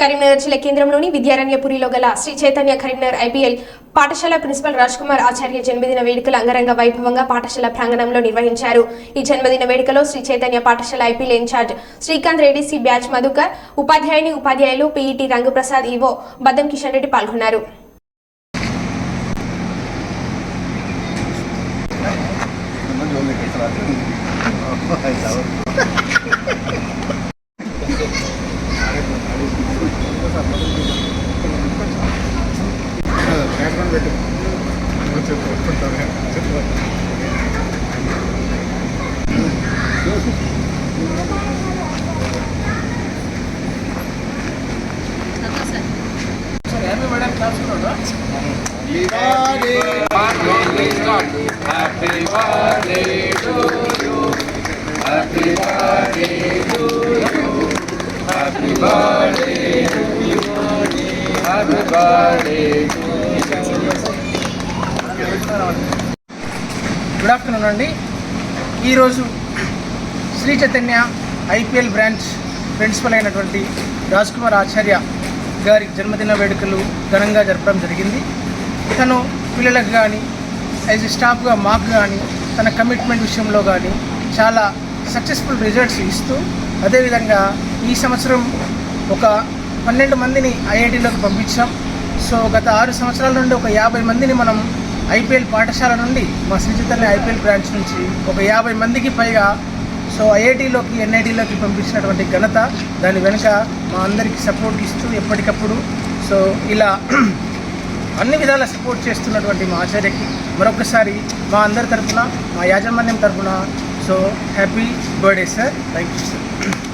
కరీంనగర్ జిల్లా కేంద్రంలోని విద్యారణ్యపురిలో గల శ్రీ చైతన్య కరీంనగర్ ఐపీఎల్ పాఠశాల ప్రిన్సిపల్ రాజ్ కుమార్ ఆచార్య జన్మదిన వేడుకలు అంగరంగ వైభవంగా పాఠశాల ప్రాంగణంలో నిర్వహించారు. ఈ జన్మదిన వేడుకలో శ్రీ చైతన్య పాఠశాల IPL incharge Srikanth Reddy C. Batch Madhukar ఉపాధ్యాయుని ఉపాధ్యాయులు పీఈటీ రంగప్రసాద్ ఈవో బద్దం కిషన్ రెడ్డి పాల్గొన్నారు. ಮ್ಯಾಕ್ಸಿಮಮ್ ಬೇಕು Happy birthday to you. Happy birthday to you. Happy birthday to you. Happy birthday to you. Good afternoon అండి. ఈరోజు Shri Chaitanya IPL branch principal అయినటువంటి రాజ్ కుమార్ ఆచార్య గారి జన్మదిన వేడుకలు ఘనంగా జరపడం జరిగింది. తను పిల్లలకు కానీ యాజ్ స్టాఫ్గా మాకు కానీ తన కమిట్మెంట్ విషయంలో కానీ చాలా సక్సెస్ఫుల్ రిజల్ట్స్ ఇస్తూ అదేవిధంగా ఈ సంవత్సరం ఒక పన్నెండు మందిని ఐఐటీలోకి పంపించాం. సో గత ఆరు సంవత్సరాల నుండి ఒక యాభై మందిని మనం ఐపీఎల్ పాఠశాల నుండి మా శ్రీచితల్లి ఐపీఎల్ బ్రాంచ్ నుంచి ఒక యాభై మందికి పైగా సో ఐఐటీలోకి ఎన్ఐటీలోకి పంపించినటువంటి ఘనత దాని వెనుక మా అందరికీ సపోర్ట్ ఇస్తూ ఎప్పటికప్పుడు సో ఇలా అన్ని విధాల సపోర్ట్ చేస్తున్నటువంటి మా ఆచార్యకి మరొకసారి మా అందరి తరఫున మా యాజమాన్యం తరఫున so happy birthday sir thank you sir